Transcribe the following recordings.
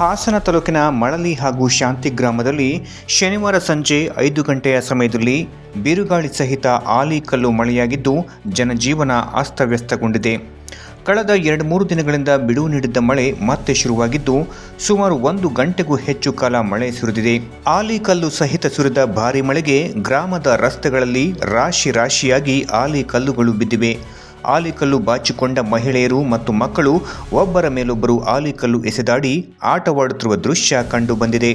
ಹಾಸನ ತಾಲೂಕಿನ ಮಳಲಿ ಹಾಗೂ ಶಾಂತಿ ಗ್ರಾಮದಲ್ಲಿ ಶನಿವಾರ ಸಂಜೆ ಐದು ಗಂಟೆಯ ಸಮಯದಲ್ಲಿ ಬಿರುಗಾಳಿ ಸಹಿತ ಆಲಿಕಲ್ಲು ಮಳೆಯಾಗಿದ್ದು ಜನಜೀವನ ಅಸ್ತವ್ಯಸ್ತಗೊಂಡಿದೆ. ಕಳೆದ ಎರಡು ಮೂರು ದಿನಗಳಿಂದ ಬಿಡುವು ನೀಡಿದ್ದ ಮಳೆ ಮತ್ತೆ ಶುರುವಾಗಿದ್ದು ಸುಮಾರು ಒಂದು ಗಂಟೆಗೂ ಹೆಚ್ಚು ಕಾಲ ಮಳೆ ಸುರಿದಿದೆ. ಆಲಿಕಲ್ಲು ಸಹಿತ ಸುರಿದ ಭಾರೀ ಮಳೆಗೆ ಗ್ರಾಮದ ರಸ್ತೆಗಳಲ್ಲಿ ರಾಶಿ ರಾಶಿಯಾಗಿ ಆಲಿಕಲ್ಲುಗಳು ಬಿದ್ದಿವೆ. ಆಲಿಕಲ್ಲು ಬಾಚಿಕೊಂಡ ಮಹಿಳೆಯರು ಮತ್ತು ಮಕ್ಕಳು ಒಬ್ಬರ ಮೇಲೊಬ್ಬರು ಆಲಿಕಲ್ಲು ಎಸೆದಾಡಿ ಆಟವಾಡುತ್ತಿರುವ ದೃಶ್ಯ ಕಂಡು ಬಂದಿದೆ.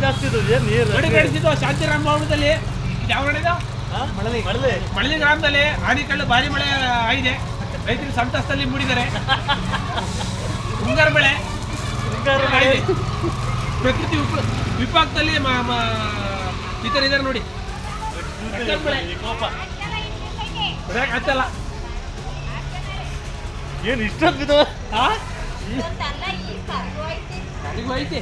ಜಾಸ್ತಿ ಶಾಂತಿರಾಮ ಭವನದಲ್ಲಿ ಯಾವ ನಡೆದ ಮಳಲಿ ಗ್ರಾಮದಲ್ಲಿ ಆನಿಕಲ್ಲು ಭಾರಿ ಮಳೆ ಆಗಿದೆ. ರೈತರು ಸಂತಸದಲ್ಲಿ ಮೂಡಿದ್ದಾರೆ. ಮುಂಗಾರು ಬೆಳೆ ಆಗಿದೆ. ಪ್ರಕೃತಿ ವಿಪ- ವಿಪಾಕದಲ್ಲಿ ಈ ಥರ ಇದ್ದಾರೆ ನೋಡಿ. ಹತ್ತಲ್ಲ ಏನು ಕೋಪ ಹೊಡ್ಯಕ್ ಆಗ್ತಲ್ಲ ಏನ್ ಇಷ್ಟೊಂದು ಬಿದ್ದು ಆ? ನನಗೂ ಐತಿ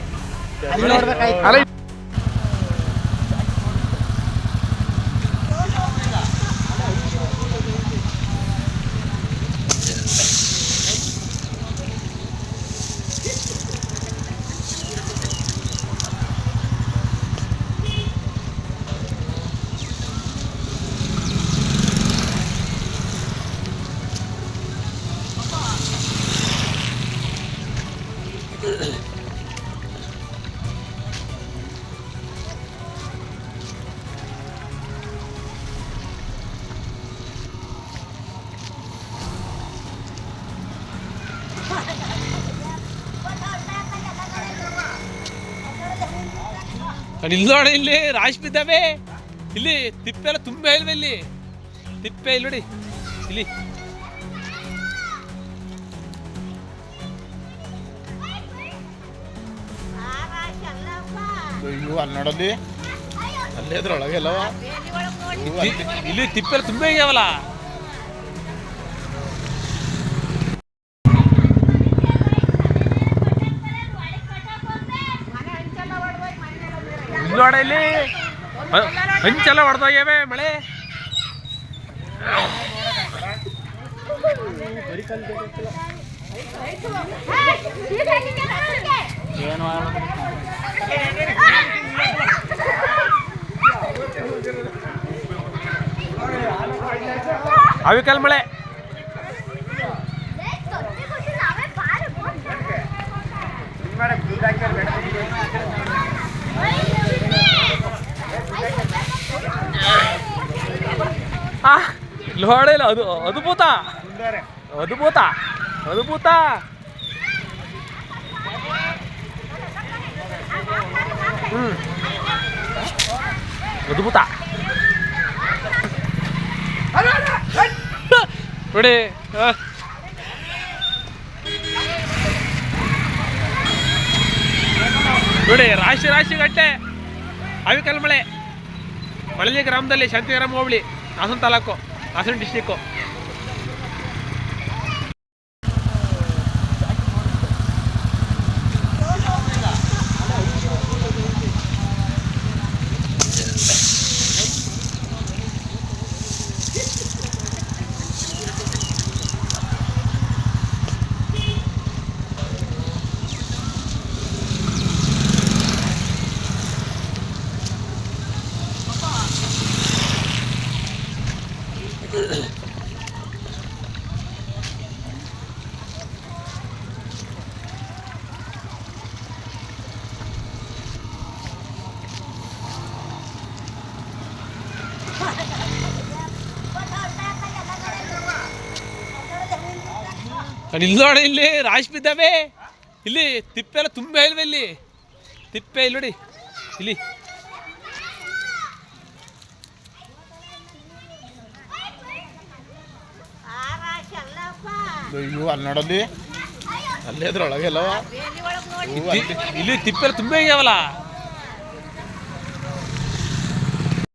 ಇಲ್ಲಿ ನೋಡಿ ಇಲ್ಲಿ ರಾಶಿ ಬಿದ್ದಾವೆ ಇಲ್ಲಿ ತಿಪ್ಪೆ ಎಲ್ಲ ತುಂಬ ಇಲ್ಲಿ? ತಿಪ್ಪೆ ಇಲ್ಲಿ ನೋಡಿ. ಇಲ್ಲಿ. ಅಯ್ಯೋ ಅಲ್ಲಿ ನೋಡಲ್ಲಿ ಅಲ್ಲೇ ಅದ್ರೊಳಗೆ ಅಲ್ಲವ ತಿ- ಇಲ್ಲಿ ತಿಪ್ಪೆಲ್ಲ ತುಂಬ ಇಲ್ಲಿ ನೋಡ ಇಲ್ಲಿ. ಹ- ಹಂಚೆಲ್ಲ ಹೊಡೆದೋಗ್ಯಾವೆ ಮಳೆ. ಏನು આવી કાલ મળે ലോടയില്ല അത് അത് പൂത്താ. അത് പൂത്താ. അത് പൂത്താ. അത് പൂത്താ. ನೋಡಿ ರಾಶಿ ರಾಶಿ ಗಟ್ಟೆ ಅವಿಕಲ್ ಮಳೆ. ಮಳಲಿ ಗ್ರಾಮದಲ್ಲಿ ಶಾಂತಿಗ್ರಾಮ ಹೋಬಳಿ ಹಾಸನ ತಾಲೂಕು ಹಾಸನ ಡಿಸ್ಟಿಕ್ಕು ಅಲ್ಲಿ ಇಲ್ಲಿ ನೋಡಿ ಇಲ್ಲಿ ರಾಶ್ ಬಿದ್ದಾವೆ. ಇಲ್ಲಿ ತಿಪ್ಪೆ ಎಲ್ಲ ತುಂಬ ಇಲ್ವೇ ಇಲ್ಲಿ? ತಿಪ್ಪೆ ಇಲ್ಲಿ ನೋಡಿ ಇಲ್ಲಿ. ಅಯ್ಯೋ ಅಲ್ಲಿ ನೋಡಲ್ಲಿ. ಅಲ್ಲೇ ಇಲ್ಲಿ ತಿಪ್ಪೆಲ್ಲ ತುಂಬಾ ಆಗ್ಯಾವಲ್ಲ